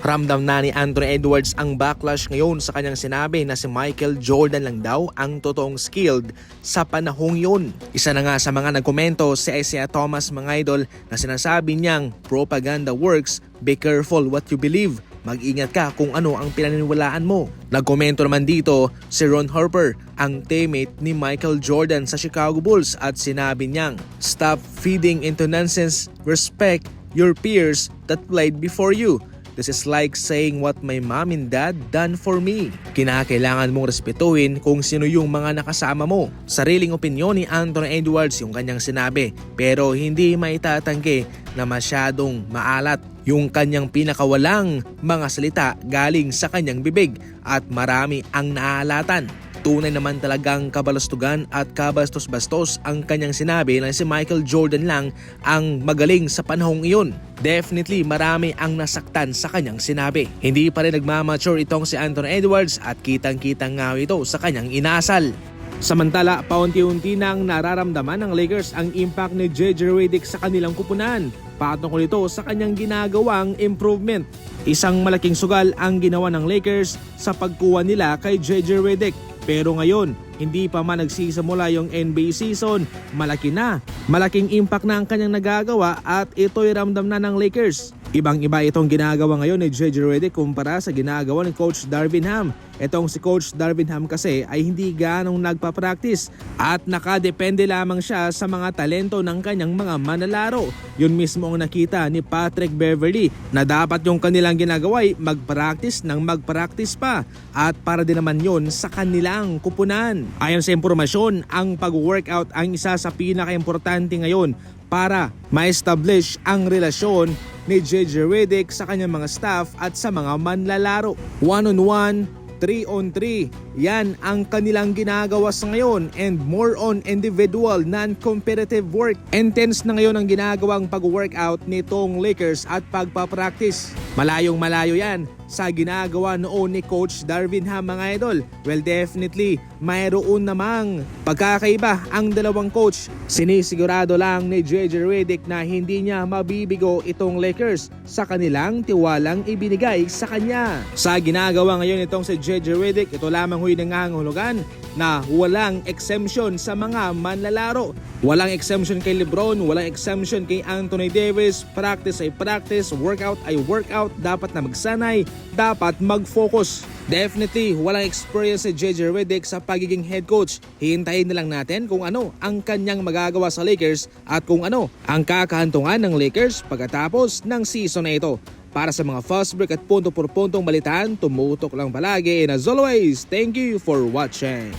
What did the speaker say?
Ramdam na ni Anthony Edwards ang backlash ngayon sa kanyang sinabi na si Michael Jordan lang daw ang totoong skilled sa panahong yun. Isa na nga sa mga nagkomento si Isaiah Thomas mga idol na sinasabi niyang propaganda works, be careful what you believe. Mag-ingat ka kung ano ang pinaniniwalaan mo. Nagkomento naman dito si Ron Harper, ang teammate ni Michael Jordan sa Chicago Bulls at sinabi niyang, Stop feeding into nonsense, respect your peers that played before you. This is like saying what my mom and dad done for me. Kinakailangan mong respetuhin kung sino yung mga nakasama mo. Sariling opinyon ni Anthony Edwards yung kanyang sinabi pero hindi maitatanggi na masyadong maalat yung kanyang pinakawalang mga salita galing sa kanyang bibig at marami ang naaalatan. Tunay naman talagang kabalastugan at kabastos-bastos ang kanyang sinabi na si Michael Jordan lang ang magaling sa panahong iyon. Definitely marami ang nasaktan sa kanyang sinabi. Hindi pa rin nagmamature itong si Anthony Edwards at kitang-kitang nga ito sa kanyang inasal. Samantala, paunti-unti nang nararamdaman ng Lakers ang impact ni JJ Redick sa kanilang kupunan. Patungkol ito sa kanyang ginagawang improvement. Isang malaking sugal ang ginawa ng Lakers sa pagkuha nila kay JJ Redick. Pero ngayon, hindi pa man nagsisimula yung NBA season, malaki na. Malaking impact na ang kanyang nagagawa at ito'y ramdam na ng Lakers. Ibang-iba itong ginagawa ngayon ni JJ Redick kumpara sa ginagawa ni Coach Darvin Ham. Itong si Coach Darvin Ham kasi ay hindi ganong nagpa-practice at nakadepende lamang siya sa mga talento ng kanyang mga manlalaro. Yun mismo ang nakita ni Patrick Beverly na dapat yung kanilang ginagawa ay mag-practice ng mag-practice pa at para din naman yun sa kanilang kupunan. Ayon sa impormasyon, ang pag-workout ang isa sa pinaka-importante ngayon para ma-establish ang relasyon ni JJ Redick sa kanyang mga staff at sa mga manlalaro. One-on-one, 3 on 3. Yan ang kanilang ginagawa sa ngayon and more on individual non-competitive work. Intense na ngayon ang ginagawang pag-workout nitong Lakers at pagpapractice. Malayong malayo yan sa ginagawa noon ni Coach Darvin Ham mga idol. Well definitely, mayroon namang pagkakaiba ang dalawang coach. Sinisigurado lang ni JJ Redick na hindi niya mabibigo itong Lakers sa kanilang tiwalang ibinigay sa kanya. Sa ginagawa ngayon itong si JJ Redick, ito lamang huy nangangahulugan na walang exemption sa mga manlalaro. Walang exemption kay Lebron, walang exemption kay Anthony Davis. Practice ay practice, workout ay workout. Dapat na magsanay, dapat mag-focus. Definitely, walang experience si JJ Redick sa pagiging head coach. Hihintayin na lang natin kung ano ang kanyang magagawa sa Lakers at kung ano ang kakahantungan ng Lakers pagkatapos ng season na ito. Para sa mga fast break at punto por puntong balitaan, tumutok lang palagi. And as always, thank you for watching.